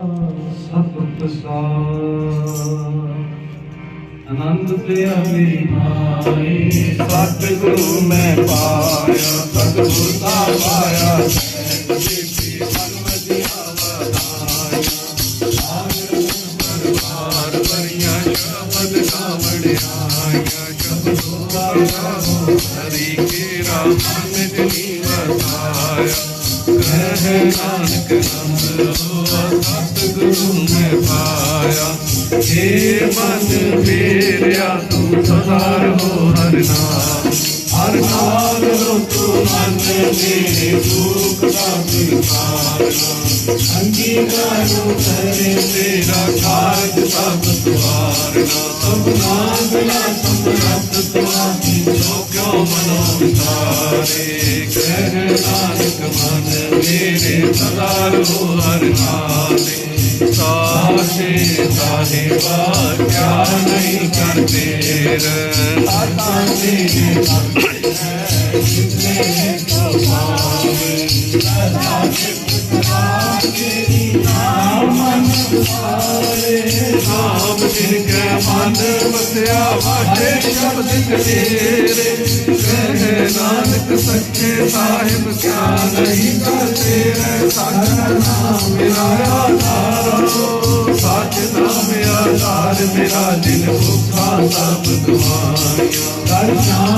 ਸਤਿ ਆਨੰਦ ਪਿਆ ਮੇਰੀ ਮਾਈ, ਸਤਿਗੁਰੂ ਮੈਂ ਪਾਇਆ, ਸਤਿਗੁਰ ਦਾ ਪਾਇਆ ਜੀ ਸੰਮਤਿਆ ਵਧਾਇਆ ਪਰਵਾਰ ਬਰੀਆਂ ਸ਼ਬਦ ਕਾਵੜਿਆ ਸ਼ਬਦੋ ਆਇਆ ਹਰੀ ਕੇ ਰਾਮ ਨਿਜਨੀ ਵਸਾਇਆ ਕਹਿ ਨਾਨਕ ਨਾਮ ਸਤਿਗੁਰੂ ਮੈਂ ਪਾਇਆ ਏ ਮਨ ਮੇਰਿਆ ਤੂੰ ਸਦਾ ਰਹੋ ਹਰ ਨਾਮ ਹਰ ਨਾਮ ਰੋ ਤੂੰ ਮਨ ਮੇਰੇ ਦੁੱਖ ਦਾ ਵਿਕਾਰਾ ਅੰਗੀਕਾਰੋ ਕਰੇ ਤੇਰਾ ਕਾਰਜ ਸਭ ਤੁਆਰਨਾ ਸਭ ਨਾਮ ਕਿਉ ਮਨੋ ਤਾਰੇ ਕਹਿ ਨਾਨਕ ਮਨ ਮੇਰੇ ਸਦਾ ਰਹੋ ਹਰ ਨਾਮੇ ਸਾਚੇ ਸਾਹਿਬਾ ਕਿਆ ਨਹੀਂ ਕਰਦੇ ਰ ਆਤਾ ਤੇਰੇ ਜਿਤਨੇ ਕੋ ਸਦਾ ਮਨ ਨਾਮ ਜਿਨ ਕੈ ਮਨ ਵਸਿਆ ਵਾਜੇ ਸ਼ਬਦ ਤੇਰੇ ਕਹਿ ਨਾਨਕ ਸੱਚੇ ਸਾਹਿਬ ਕਿਆ ਨਹੀਂ ਕਰਦੇ ਰ ਸਾਚਾ ਨਾਮ ਮੇਰਾ ਆਧਾਰ ਸੱਚ ਨਾਮ ਆਧਾਰ ਮੇਰਾ ਦਿਲ ਭੁੱਖਾ ਸਭ ਗਵਾਇਆ ਕਰ